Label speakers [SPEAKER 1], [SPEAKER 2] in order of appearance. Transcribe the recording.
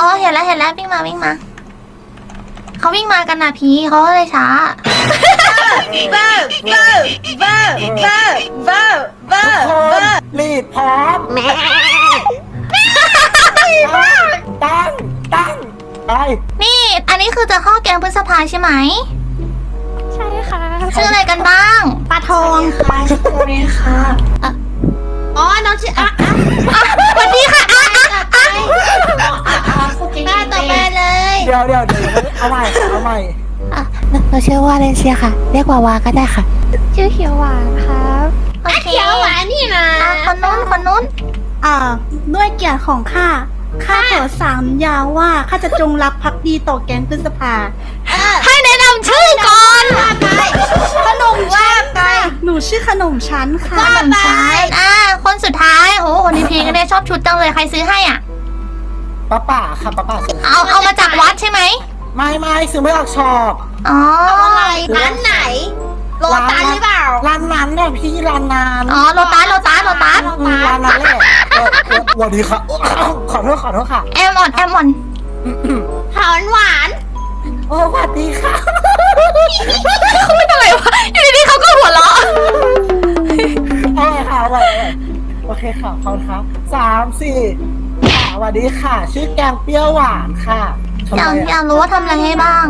[SPEAKER 1] อ๋อเห็นแล้วเห็นแล้ววิ่งมาวิ่งมาเขาวิ่งมากันนะพีเขาก็เลยช้า
[SPEAKER 2] เบอร์เบอร์เบอร์เบอร์เบอร์เบอร์เบอร์
[SPEAKER 3] รีดพร้อมแม่ตั้งตั้งไป
[SPEAKER 1] นี่ อันนี้คือจะเข้าแกงพฤษภาใช่ไหม
[SPEAKER 4] ใช่ค่ะ
[SPEAKER 1] ชื่ออะไรกันบ้างปลาทอง
[SPEAKER 2] ค่ะชื่อโมเรค่ะ
[SPEAKER 1] ดี๋
[SPEAKER 4] ย
[SPEAKER 3] วเดี๋ยวเดี๋ยวเอาใหม่เอาใหม่
[SPEAKER 1] อะเราชื่อว่าเลนเซียค่ะ เรียกว่าวาก็ได้ค่ะ
[SPEAKER 4] ชื่อเขียวหวานครับ
[SPEAKER 1] อเค
[SPEAKER 4] เขียวหวานนี่นะ
[SPEAKER 1] อะคนนู้นคนนู้น
[SPEAKER 5] อ่าด้วยเกียรติของข้า ข้าขอสามยาวว่า ข้าจะจงรักภักดีต่อแก๊งพฤษภา
[SPEAKER 1] ให้แนะนำชื่อก่อน
[SPEAKER 5] ขนมว่าไปหนูชื่อขนมชั้นค่ะ
[SPEAKER 1] ขนมชั้นอะคนสุดท้าย โอ้โหคนนี้พีก็ได้ชอบชุดจังเลยใครซื้อให้อะ
[SPEAKER 3] ป้าป่าค่ะป้าป่าซื้อ
[SPEAKER 1] เอาเอามาจากวัดใช่ไหม
[SPEAKER 3] ไม่ไม่ซื้อไม่ออกชอบ
[SPEAKER 1] อ๋อ
[SPEAKER 2] ร้านไหน โลตัสหรือเปล่า
[SPEAKER 3] ร้านนั้นเนี่ยพี่ร้านนั้น
[SPEAKER 1] อ๋อโลตัสโลตัสโลตัส
[SPEAKER 3] อืมร้านนั้นแหละเออเออสวัสดีค่ะขอโทษขอโทษค่ะ
[SPEAKER 1] แอมออนแอมออน
[SPEAKER 2] หวานหวาน
[SPEAKER 3] โอ้สวัสดีค่ะ
[SPEAKER 1] เขาเป็นอะไรวะอยู่ดีๆเขาก็หัวเราะ
[SPEAKER 3] เอาเลยค่ะเอาเลยโอเคค่ะขอบคุณครับสามสี่ค่ะ สวัสดีค่ะ ชื่อแกงเปรี้ยวหวานค่ะทำ
[SPEAKER 1] อยากอยากรู้ว่าทำอะไรให้บ้าง